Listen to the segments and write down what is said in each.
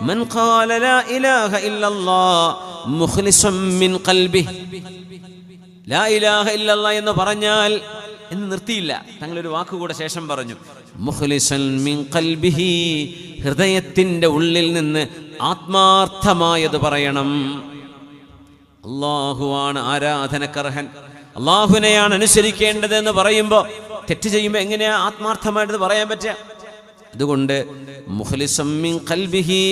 മൻ إله إلا الله مخلص من قلبه. لا إله إلا الله എന്ന് പറഞ്ഞാൽ എന്ന് നിർത്തിയില്ല. തങ്ങൾ ഒരു വാക്കുകൂടെ ശേഷം പറഞ്ഞു. മുഖ്ലിസൻ മിൻ ഖൽബിഹി ഹൃദയത്തിന്റെ ഉള്ളിൽ നിന്ന് ആത്മാർത്ഥമായത് പറയണം. അള്ളാഹുവാണ് ആരാധനക്കർഹൻ. അള്ളാഹുവിനെയാണ് അനുസരിക്കേണ്ടത് എന്ന് പറയുമ്പോൾ തെറ്റ് ചെയ്യുമ്പോൾ എങ്ങനെയാ ആത്മാർത്ഥമായിട്ട് പറയാൻ പറ്റുക? അതുകൊണ്ട്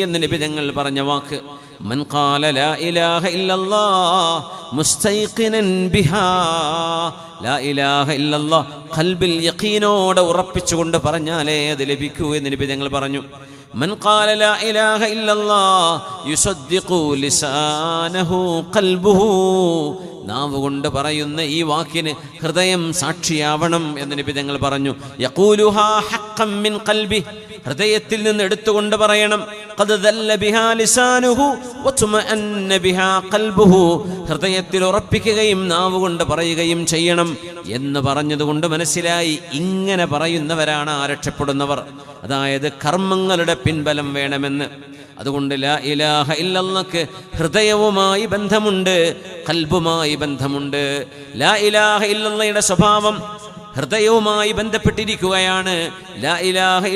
എന്ന് നബി ഞങ്ങൾ പറഞ്ഞ വാക്ക് മൻ ഖാല ലാ ഇലാഹ ബിഹാ. ലാ ഇലാഹ ഖൽബിൽ യഖീനോടെ ഉറപ്പിച്ചുകൊണ്ട് പറഞ്ഞാലേ അത് ലഭിക്കൂ എന്ന് നബി ഞങ്ങൾ പറഞ്ഞു. من قال لا إله إلا الله يصدق لسانه قلبه നാവ് കൊണ്ട് പറയുന്ന ഈ വാക്കിന് ഹൃദയം സാക്ഷിയാവണം എന്ന് നബി ഞങ്ങൾ പറഞ്ഞു യഖൂലുഹാ ഹഖ്ഖൻ മിൻ ഖൽബി ഹൃദയത്തിൽ നിന്ന് എടുത്തുകൊണ്ട് പറയണം. ഹൃദയത്തിൽ ഉറപ്പിക്കുകയും നാവ് കൊണ്ട് പറയുകയും ചെയ്യണം എന്ന് പറഞ്ഞതുകൊണ്ട് മനസ്സിലായി ഇങ്ങനെ പറയുന്നവരാണ് ആ രക്ഷപ്പെടുന്നവർ അതായത് കർമ്മങ്ങളുടെ പിൻബലം വേണമെന്ന്. അതുകൊണ്ട് ലാ ഇലാഹ ഇല്ലല്ലക്ക് ഹൃദയവുമായി ബന്ധമുണ്ട് കൽബുമായി ബന്ധമുണ്ട്. ലാ ഇലാഹ ഇല്ലയുടെ സ്വഭാവം ഹൃദയവുമായി ബന്ധപ്പെട്ടിരിക്കുകയാണ്. ലാ ഇലാഹ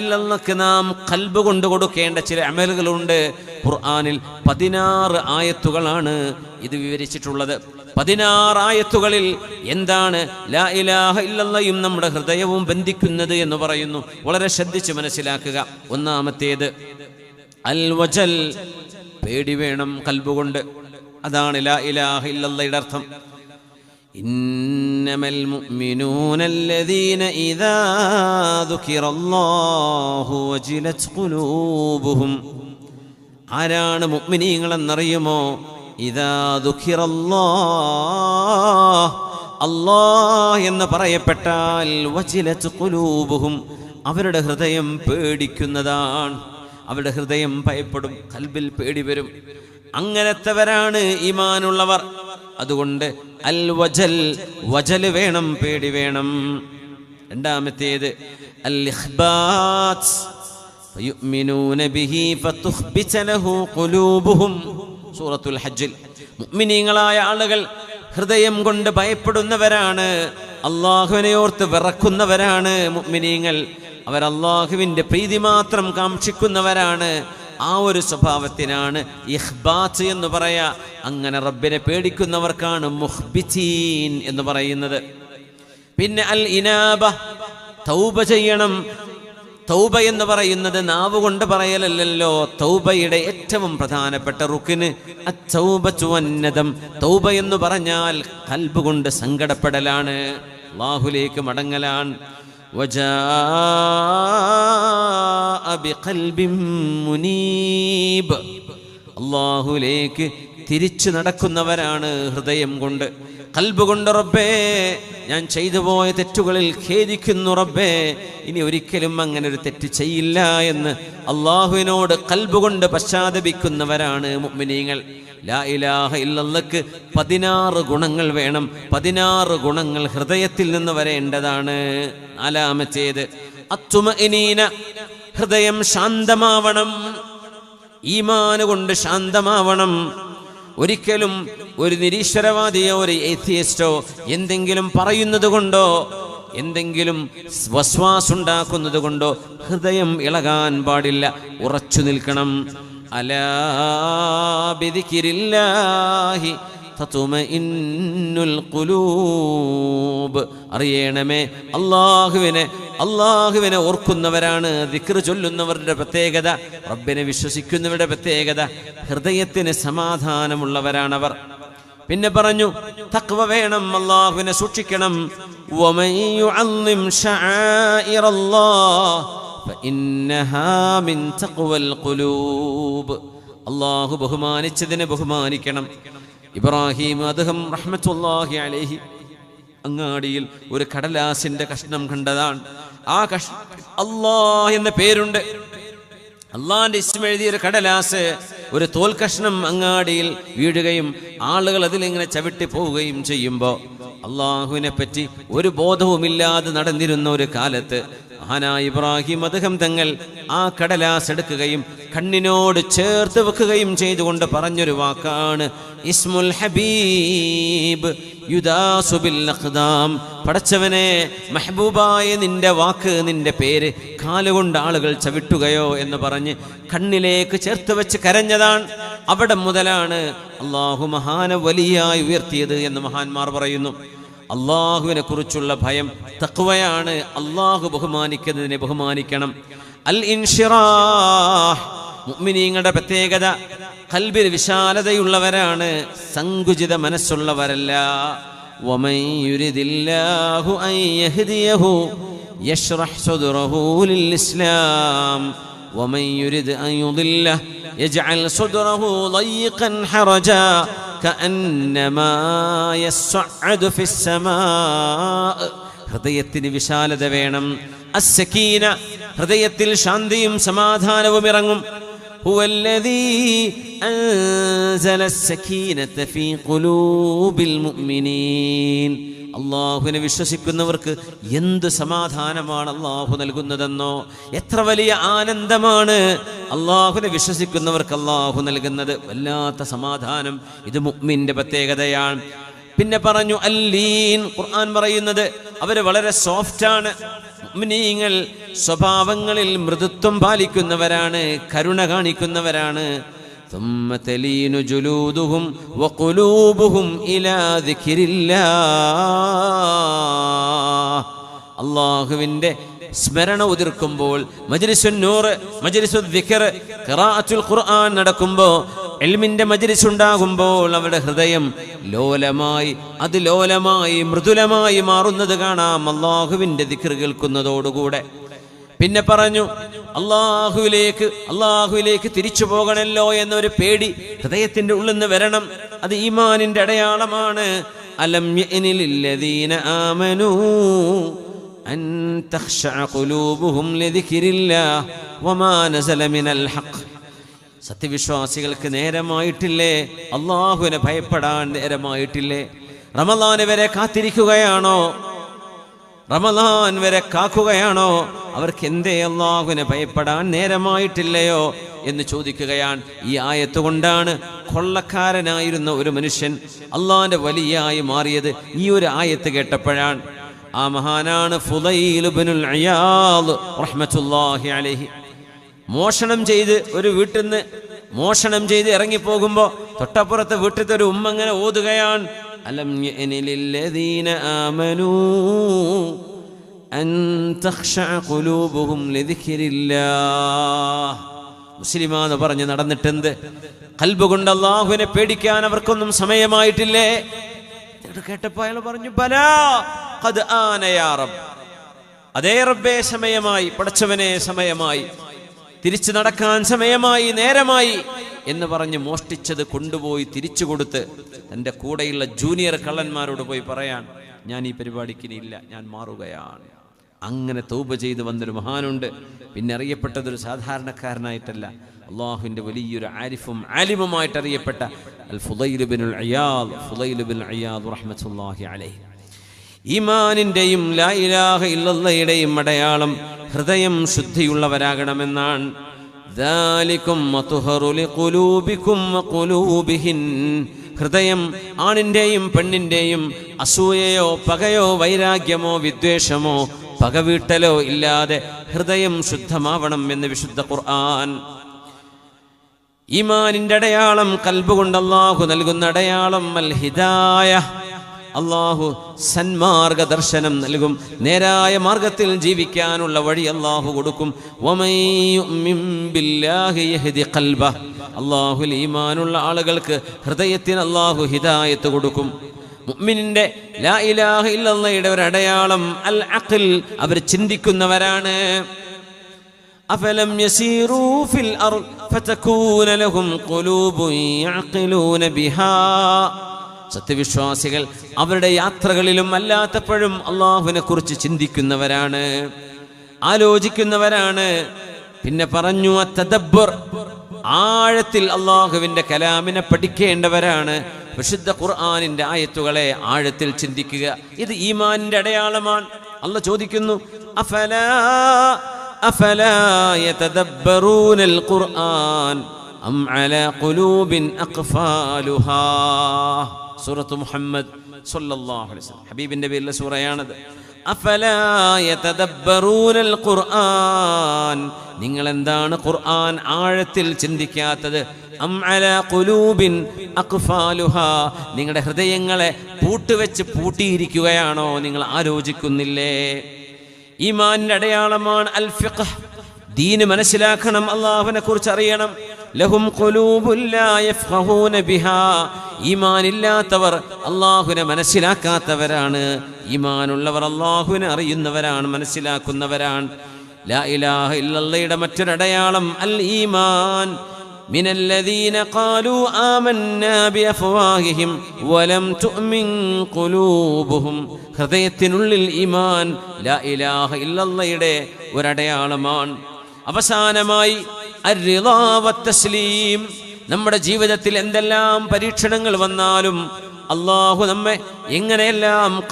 നാം കൽബ് കൊണ്ട് കൊടുക്കേണ്ട ചില അമലുകളുണ്ട്. ഖുർആാനിൽ പതിനാറ് ആയത്തുകളാണ് ഇത് വിവരിച്ചിട്ടുള്ളത്. പതിനാറ് ആയത്തുകളിൽ എന്താണ് ലാ ഇലാഹ ഇല്ലല്ലയും നമ്മുടെ ഹൃദയവും ബന്ധിക്കുന്നത് എന്ന് പറയുന്നു. വളരെ ശ്രദ്ധിച്ച് മനസ്സിലാക്കുക. ഒന്നാമത്തേത് അൽ വജൽ പേടി വേണം കൽബുകൊണ്ട് അതാണ് ലാ ഇലാഹ ഇല്ലല്ലയുടെ അർത്ഥം. إنما المؤمنون الذين إذا ذكر الله وجلت قلوبهم ആരാണ് മുഅ്മിനീങ്ങളെന്നറിയുമോ ഇതാ ദുഃഖിറല്ലാ അല്ലാഹ് എന്ന് പറയപ്പെട്ടാൽ വജിലത്ത് കുലൂബുഹും അവരുടെ ഹൃദയം പേടിക്കുന്നതാണ് അവരുടെ ഹൃദയം ഭയപ്പെടും കൽബിൽ പേടി വരും അങ്ങനത്തെവരാണ് ഈമാനുള്ളവർ അതുകൊണ്ട് അൽ വജൽ വജൽ വേണം പേടി വേണം. രണ്ടാമത്തേത് അൽ ഇഖ്ബാത്ത് ഫയുമിനൂന ബിഹി ഫതുഖ്ബിത ലഹു ഖുലൂബുഹും. സൂറത്തുൽ ഹജ്ജിൽ. മുഅ്മിനീങ്ങളായ ആളുകൾ ഹൃദയം കൊണ്ട് ഭയപ്പെടുന്നവരാണ് അള്ളാഹുവിനെ ഓർത്ത് വിറക്കുന്നവരാണ് മുഅ്മിനീങ്ങൾ. അവർ അല്ലാഹുവിന്റെ പ്രീതി മാത്രം കാക്ഷിക്കുന്നവരാണ്. ആ ഒരു സ്വഭാവത്തിനാണ് ഇഹ്ബാത്ത് എന്ന് പറയാ. അങ്ങനെ റബ്ബിനെ പേടിക്കുന്നവർക്കാണ് മുഹ്ബിറ്റീൻ എന്ന് പറയുന്നത്. പിന്നെ അൽ ഇനാബ തൗബ ചെയ്യണം. തൗബ എന്ന് പറയുന്നത് നാവ് കൊണ്ട് പറയലല്ലോ തൗബയുടെ ഏറ്റവും പ്രധാനപ്പെട്ട റുക്കിന് അച്ചൗബച്ചുവന്നതം തൗബ എന്ന് പറഞ്ഞാൽ കൽബ് കൊണ്ട് സങ്കടപ്പെടലാണ്. ബാഹുലേക്ക് മടങ്ങലാണ്. അള്ളാഹുലേക്ക് തിരിച്ചു നടക്കുന്നവരാണ് ഹൃദയം കൊണ്ട്. കൽബ് കൊണ്ട് റബ്ബേ ഞാൻ ചെയ്തു പോയ തെറ്റുകളിൽ ഖേദിക്കുന്നു റബ്ബേ. ഇനി ഒരിക്കലും അങ്ങനെ ഒരു തെറ്റ് ചെയ്യില്ല എന്ന് അള്ളാഹുവിനോട് കൽബുകൊണ്ട് പശ്ചാത്തപിക്കുന്നവരാണ് മുഅ്മിനീങ്ങൾ. ലാ ഇലാഹ ഇല്ലല്ലക്ക് പതിനാറ് ഗുണങ്ങൾ വേണം. പതിനാറ് ഗുണങ്ങൾ ഹൃദയത്തിൽ നിന്ന് വരേണ്ടതാണ്. നാലാമത്തേത് അത്തുമഇനീന ഹൃദയം ശാന്തമാവണം. ഈമാന് കൊണ്ട് ശാന്തമാവണം. ഒരിക്കലും ഒരു നിരീശ്വരവാദിയോ ഒരു എത്തിയസ്റ്റോ എന്തെങ്കിലും പറയുന്നത് കൊണ്ടോ എന്തെങ്കിലും വസ്വാസുണ്ടാക്കുന്നത് കൊണ്ടോ ഹൃദയം ഇളകാൻ പാടില്ല. ഉറച്ചു നിൽക്കണം. അലാബിദിക്കിരില്ലാഹി അറിയണമേ അള്ളാഹുവിനെ അള്ളാഹുവിനെ ഓർക്കുന്നവരാണ് ദിക്ർ ചൊല്ലുന്നവരുടെ പ്രത്യേകത റബ്ബിനെ വിശ്വസിക്കുന്നവരുടെ പ്രത്യേകത ഹൃദയത്തിന് സമാധാനമുള്ളവരാണവർ. പിന്നെ പറഞ്ഞു തക്വ വേണം അള്ളാഹുവിനെ സൂക്ഷിക്കണം. അള്ളാഹു ബഹുമാനിച്ചതിനെ ബഹുമാനിക്കണം. ഇബ്രാഹിം അദ്ദേഹം റഹ്മത്തുല്ലാഹി അലേഹി അങ്ങാടിയിൽ ഒരു കടലാസിന്റെ കഷ്ണം കണ്ടതാണ്. ആ കഷ് അള്ളാ എന്ന പേരുണ്ട്. അള്ളാന്റെ ഇസ്മ എഴുതിയ ഒരു കടലാസ് ഒരു തോൽ കഷ്ണം അങ്ങാടിയിൽ വീഴുകയും ആളുകൾ അതിലിങ്ങനെ ചവിട്ടി പോവുകയും ചെയ്യുമ്പോൾ അള്ളാഹുവിനെ പറ്റി ഒരു ബോധവുമില്ലാതെ നടന്നിരുന്ന ഒരു കാലത്ത് മഹാനായ ഇബ്രാഹിം അദ്ദേഹം തങ്ങൾ ആ കടലാസ് എടുക്കുകയും കണ്ണിനോട് ചേർത്ത് വെക്കുകയും ചെയ്തുകൊണ്ട് പറഞ്ഞൊരു വാക്കാണ്. ഇസ്മുൽ ഹബീബ് പടച്ചവനെ മെഹബൂബായ നിന്റെ വാക്ക് നിന്റെ പേര് കാലുകൊണ്ട് ആളുകൾ ചവിട്ടുകയോ എന്ന് പറഞ്ഞ് കണ്ണിലേക്ക് ചേർത്ത് വെച്ച് കരഞ്ഞതാണ്. അവിടെ മുതലാണ് അള്ളാഹു മഹാന വലിയായി ഉയർത്തിയത് എന്ന് മഹാന്മാർ പറയുന്നു. അള്ളാഹുവിനെ കുറിച്ചുള്ള ഭയം തക്വയാണ്. അള്ളാഹു ബഹുമാനിക്കുന്നതിനെ ബഹുമാനിക്കണം. അൽ ഇൻഷിറാഹ് മുഅ്മിനീങ്ങളുടെ പ്രത്യേകത കൽബിൽ വിശാലതയുള്ളവരാണ് സങ്കുചിത മനസ്സുള്ളവരല്ല. ഇസ്ലാം يرد الله أن يهديه يشرح صدره للإسلام ومن يرد أن يضله يجعل صدره ضيقا حرجا كأنما يصعد في السماء ഹൃദയത്തിന് വിശാലത വേണം അസക്കീന ഹൃദയത്തിൽ ശാന്തിയും സമാധാനവും ഇറങ്ങും هو الذي أنزل السكينة في قلوب المؤمنين അള്ളാഹുവിനെ വിശ്വസിക്കുന്നവർക്ക് എന്ത് സമാധാനമാണ് അള്ളാഹു നൽകുന്നതെന്നോ? എത്ര വലിയ ആനന്ദമാണ് അള്ളാഹുവിനെ വിശ്വസിക്കുന്നവർക്ക് അള്ളാഹു നൽകുന്നത്. വല്ലാത്ത സമാധാനം. ഇത് മുഅ്മിന്റെ പ്രത്യേകതയാണ്. പിന്നെ പറഞ്ഞു അല്ലീൻ. ഖുർആൻ പറയുന്നത് അവർ വളരെ സോഫ്റ്റാണ് സ്വഭാവങ്ങളിൽ മൃദുത്വം പാലിക്കുന്നവരാണ് കരുണ കാണിക്കുന്നവരാണ്. ثم تلين جلودهم وقلوبهم إلى ذكر الله അള്ളാഹുവിൻ്റെ സ്മരണ ഉതിർക്കുമ്പോൾ മജ്ലിസുൻ നൂറ് മജ്ലിസു ദിക്ർ ഖിറാഅത്തുൽ ഖുർആൻ നടക്കുമ്പോൾ എൽമിന്റെ മജ്ലിസ് ഉണ്ടാകുമ്പോൾ അവരുടെ ഹൃദയം ലോലമായി അത് ലോലമായി മൃദുലമായി മാറുന്നത് കാണാം അള്ളാഹുവിൻ്റെ ദിക്ർ കേൾക്കുന്നതോടുകൂടെ പിന്നെ പറഞ്ഞു അള്ളാഹുവിലേക്ക് അള്ളാഹുവിലേക്ക് തിരിച്ചു പോകണല്ലോ എന്നൊരു പേടി ഹൃദയത്തിന്റെ ഉള്ളിൽ നിന്ന് വരണം. അത് ഈമാനിന്റെ അടയാളമാണ്. അലം ആമനൂ സത്യവിശ്വാസികൾക്ക് നേരമായിട്ടില്ലേ? അള്ളാഹുവിനെ ഭയപ്പെടാൻ നേരമായിട്ടില്ലേ? റമദാന് വരെ കാത്തിരിക്കുകയാണോ? റമദാൻ വരെ കാക്കുകയാണോ? അവർക്ക് എന്തേ അള്ളാഹുവിനെ ഭയപ്പെടാൻ നേരമായിട്ടില്ലയോ എന്ന് ചോദിക്കുകയാണ്. ഈ ആയത്ത് കൊണ്ടാണ് കൊള്ളക്കാരനായിരുന്ന ഒരു മനുഷ്യൻ അള്ളാന്റെ വലിയായി മാറിയത്. ഈ ഒരു ആയത്ത് കേട്ടപ്പോഴാണ് ആ മഹാനാണ് അലൈഹി. മോഷണം ചെയ്ത് ഒരു വീട്ടിൽ നിന്ന് മോഷണം ചെയ്ത് ഇറങ്ങിപ്പോകുമ്പോ തൊട്ടപ്പുറത്തെ വീട്ടിലത്തെ ഒരു ഉമ്മ അങ്ങനെ ഓതുകയാണ്. അലം آمنوا أن അൻ قلوبهم ഖുലൂബുഹും ലിദിക്രില്ലാഹ് മുസ്ലിമാന്ന് പറഞ്ഞ് നടന്നിട്ടെന്ത്? കൽബ് കൊണ്ട് അള്ളാഹുവിനെ പേടിക്കാൻ അവർക്കൊന്നും സമയമായിട്ടില്ലേ? കേട്ടപ്പോ അയാൾ പറഞ്ഞു റബ്ബ്. അതേ റബ്ബേ സമയമായി പടച്ചവനെ സമയമായി തിരിച്ചു നടക്കാൻ സമയമായി നേരമായി എന്ന് പറഞ്ഞ് മോഷ്ടിച്ചത് കൊണ്ടുപോയി തിരിച്ചു കൊടുത്ത് എന്റെ കൂടെയുള്ള ജൂനിയർ കള്ളന്മാരോട് പോയി പറയാൻ ഞാൻ ഈ പരിപാടിക്ക് ഇല്ല ഞാൻ മാറുകയാണ്. അങ്ങനെ തൗബ ചെയ്ത് വന്നൊരു മഹാനുണ്ട്. പിന്നെ അറിയപ്പെട്ടതൊരു സാധാരണക്കാരനായിട്ടല്ല അള്ളാഹുവിന്റെ വലിയൊരു ആരിഫും ആലിമുമായിട്ട് അറിയപ്പെട്ട അൽ ഫുദൈലുബിനുൽ അയാദ് ഫുദൈലുബിൻ അയാദ് റഹ്മത്തുല്ലാഹി അലൈഹി. ഈമാനിന്റെയും ലാ ഇലാഹ ഇല്ലല്ലയുടെയും അടയാളം ഹൃദയം ശുദ്ധിയുള്ളവരാകണമെന്നാണ് ذَلِكُمْ أَطْهَرُ لِقُلُوبِكُمْ وَقُلُوبِهِنْ ഹൃദയം ആണിൻ്റെയും പെണ്ണിൻ്റെയും അസൂയയോ പകയോ വൈരാഗ്യമോ വിദ്വേഷമോ പകവീട്ടലോ ഇല്ലാതെ ഹൃദയം ശുദ്ധമാവണം എന്ന് വിശുദ്ധ ഖുർആൻ ഈമാനിന്റെ അടയാളം കൽബ് കൊണ്ട് അള്ളാഹു നൽകുന്ന അടയാളം അൽ ഹിദായ അള്ളാഹു സന്മാർഗ ദർശനം നൽകും. നേരായ മാർഗത്തിൽ ജീവിക്കാനുള്ള വഴി അള്ളാഹു കൊടുക്കും. അള്ളാഹുൽ ഈമാനുള്ള ആളുകൾക്ക് ഹൃദയത്തിന് അള്ളാഹു ഹിദായത്ത് കൊടുക്കും. മുഅ്മിനിന്റെ ലാ ഇലാഹ ഒരു അടയാളം അൽ അഖിൽ. അവർ ചിന്തിക്കുന്നവരാണ്. അഫലം യസീറൂ ഫിൽ ഫതകൂന ലഹും ബിഹാ. സത്യവിശ്വാസികൾ അവരുടെ യാത്രകളിലും അല്ലാത്തപ്പോഴും അള്ളാഹുവിനെ കുറിച്ച് ചിന്തിക്കുന്നവരാണ് ആലോചിക്കുന്നവരാണ്. പിന്നെ പറഞ്ഞു ആഴത്തിൽ അള്ളാഹുവിന്റെ കലാമിനെ പഠിക്കേണ്ടവരാണ്. വിശുദ്ധ ഖുർആാനിന്റെ ആയത്തുകളെ ആഴത്തിൽ ചിന്തിക്കുക ഇത് ഈമാനിന്റെ അടയാളമാണ്. അല്ല ചോദിക്കുന്നു അഫലാ യതദബ്ബറൂനൽ ഖുർആൻ അം അലാ ഖുലൂബിൻ അഖ്ഫാലുഹാ? സൂറത്ത് മുഹമ്മദ് അലൈഹി വസല്ലം. ഹബീബിന്റെ പേരിലെ സൂറയാണത്. ഖുർആൻ. നിങ്ങൾ എന്താണ് ഖുർആൻ ആഴത്തിൽ ചിന്തിക്കാത്തത്? നിങ്ങളുടെ ഹൃദയങ്ങളെ പൂട്ടുവെച്ച് പൂട്ടിയിരിക്കുകയാണോ? നിങ്ങൾ ആലോചിക്കുന്നില്ലേ? ഈമാനിന്റെ അടയാളമാണ് അൽ ഫിഖ്. ദീന് മനസ്സിലാക്കണം അള്ളാഹുവിനെ കുറിച്ച് അറിയണം. ലഹും ബിഹാ. ഈമാനില്ലാത്തവർ അള്ളാഹുവിനെ മനസ്സിലാക്കാത്തവരാണ് ഈമാനുള്ളവർ അള്ളാഹുവിനെ അറിയുന്നവരാണ് മനസ്സിലാക്കുന്നവരാണ് ലാ ഇലാഹ ഇല്ലല്ലയുടെ മറ്റൊരടയാളം അൽ ഈമാൻ من الذين قالوا آمنا بأفواههم ولم تؤمن قلوبهم ഹൃദയത്തിനുള്ളിൽ ഈമാൻ ലാ ഇലാഹ ഇല്ലല്ലയുടെ ഒരടയാളമാണ് അവസാനമായി അർറിളാ വത്തസ്ലീം നമ്മുടെ ജീവിതത്തിൽ എന്തെല്ലാം പരീക്ഷണങ്ങൾ വന്നാലും അള്ളാഹു നമ്മെ എങ്ങനെയെല്ലാം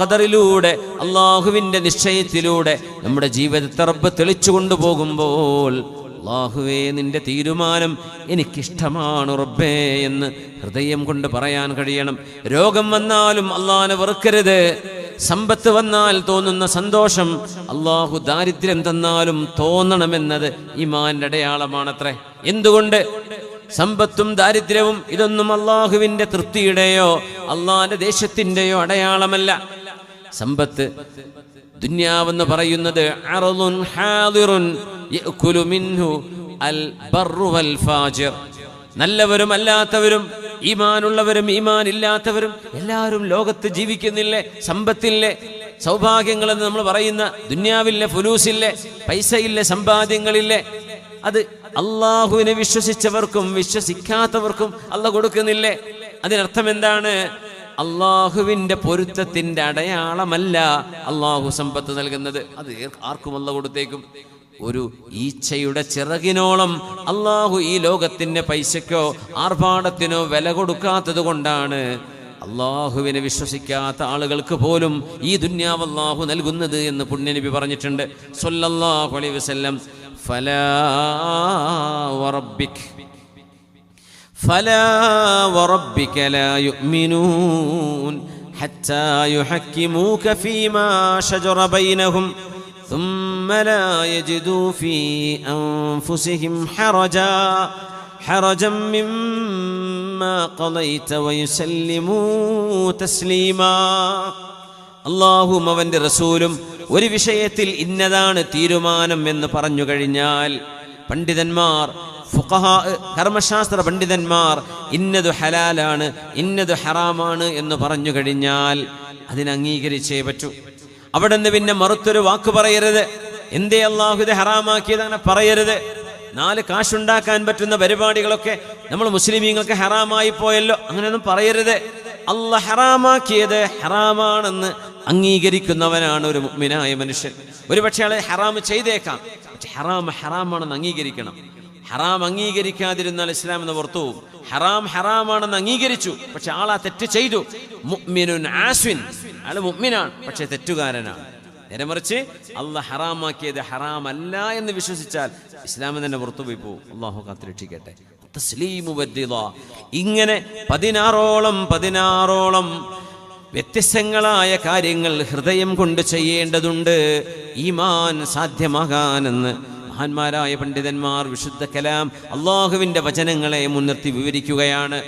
ഖദറിലൂടെ അള്ളാഹുവിന്റെ നിശ്ചയത്തിലൂടെ നമ്മുടെ ജീവിതത്തെ റബ്ബ് തെളിച്ചു കൊണ്ടുപോകുമ്പോൾ അള്ളാഹുവേ നിന്റെ തീരുമാനം എനിക്കിഷ്ടമാണ് റബ്ബേ എന്ന് ഹൃദയം കൊണ്ട് പറയാൻ കഴിയണം. രോഗം വന്നാലും അള്ളാഹിനെ വെറുക്കരുത്. സമ്പത്ത് വന്നാൽ തോന്നുന്ന സന്തോഷം അള്ളാഹു ദാരിദ്ര്യം തന്നാലും തോന്നണമെന്നത് ഇമാന്റെ അടയാളമാണത്രേ. എന്തുകൊണ്ട്? സമ്പത്തും ദാരിദ്ര്യവും ഇതൊന്നും അള്ളാഹുവിന്റെ തൃപ്തിയുടെയോ അള്ളാന്റെ ദേശത്തിന്റെയോ അടയാളമല്ല. സമ്പത്ത് ദുന്യാവെന്ന് പറയുന്നത് നല്ലവരും അല്ലാത്തവരും ഈമാനുള്ളവരും ഈമാൻ ഇല്ലാത്തവരും എല്ലാവരും ലോകത്ത് ജീവിക്കുന്നില്ലേ സമ്പത്തില്ലേ സൗഭാഗ്യങ്ങളെന്ന് നമ്മൾ പറയുന്ന ദുന്യാവില്ലേ ഫുലൂസില്ലേ പൈസയില്ലേ സമ്പാദ്യങ്ങളില്ലേ അത് അള്ളാഹുവിനെ വിശ്വസിച്ചവർക്കും വിശ്വസിക്കാത്തവർക്കും അല്ല കൊടുക്കുന്നില്ലേ? അതിനർത്ഥം എന്താണ്? അള്ളാഹുവിന്റെ പൊരുത്തത്തിന്റെ അടയാളമല്ല അള്ളാഹു സമ്പത്ത് നൽകുന്നത്. അത് ആർക്കും അല്ല കൊടുത്തേക്കും. ഒരു ഈച്ചയുടെ ചിറകിനോളം അള്ളാഹു ഈ ലോകത്തിന്റെ പൈസയ്ക്കോ ആർഭാടത്തിനോ വില കൊടുക്കാത്തത് കൊണ്ടാണ് അള്ളാഹുവിനെ വിശ്വസിക്കാത്ത ആളുകൾക്ക് പോലും ഈ ദുന്യാവ് അള്ളാഹു നൽകുന്നത് എന്ന് പുണ്യനബി പറഞ്ഞിട്ടുണ്ട്. സൊല്ലാഹു വസല്ലം. فلا وربك فلا وربك لا يؤمنون حتى يحكموك فيما شجر بينهم ثم لا يجدوا في أنفسهم حرجا حرجا مما قضيت ويسلموا تسليما. اللهم وند رسولم ഒരു വിഷയത്തിൽ ഇന്നതാണ് തീരുമാനം എന്ന് പറഞ്ഞു കഴിഞ്ഞാൽ പണ്ഡിതന്മാർ ഫുഖഹാ കർമ്മശാസ്ത്ര പണ്ഡിതന്മാർ ഇന്നത് ഹലാലാണ് ഇന്നത് ഹറാമാണ് എന്ന് പറഞ്ഞു കഴിഞ്ഞാൽ അതിനെ അംഗീകരിച്ചേ പറ്റൂ. അവിടെ നിന്ന് പിന്നെ മറുത്തൊരു വാക്ക് പറയരുത്. എന്തേ അള്ളാഹു ഇത് ഹറാമാക്കിയത് അങ്ങനെ പറയരുത്. നാല് കാശുണ്ടാക്കാൻ പറ്റുന്ന പരിപാടികളൊക്കെ നമ്മൾ മുസ്ലിമീങ്ങൾക്ക് ഹറാമായി പോയല്ലോ അങ്ങനെയൊന്നും പറയരുത്. അല്ല ഹറാമാക്കിയത് ഹറാമാണെന്ന് അംഗീകരിക്കുന്നവനാണ് ഒരു മുഗ്മിനായ മനുഷ്യൻ. ഒരുപക്ഷെ അയാളെ ഹറാം ചെയ്തേക്കാം. ഹറാം ഹറാമാണെന്ന് അംഗീകരിക്കണം. ഹറാം അംഗീകരിക്കാതിരുന്നാൽ ഇസ്ലാം എന്ന് പുറത്തു ഹറാം ഹറാമാണെന്ന് അംഗീകരിച്ചു. പക്ഷെ ആളാ തെറ്റ് ചെയ്തു. മുഗ്മിനുൻ ആസ്വിൻ. അയാൾ മുഅ്മിനാണ് പക്ഷെ തെറ്റുകാരനാണ്. നേരെ മറിച്ച് അല്ല ഹറാമാക്കിയത് ഹറാമല്ല എന്ന് വിശ്വസിച്ചാൽ ഇസ്ലാമിൽ തന്നെ പുറത്തു പോയി പോകും. അള്ളാഹു കാത്തിരക്ഷിക്കട്ടെ. ഇങ്ങനെ പതിനാറോളം പതിനാറോളം വ്യത്യസ്തങ്ങളായ കാര്യങ്ങൾ ഹൃദയം കൊണ്ട് ചെയ്യേണ്ടതുണ്ട്. ഈമാൻ സാധ്യമാകാനെന്ന് മഹാന്മാരായ പണ്ഡിതന്മാർ വിശുദ്ധ കലാം അള്ളാഹുവിന്റെ വചനങ്ങളെ മുൻനിർത്തി വിവരിക്കുകയാണ്.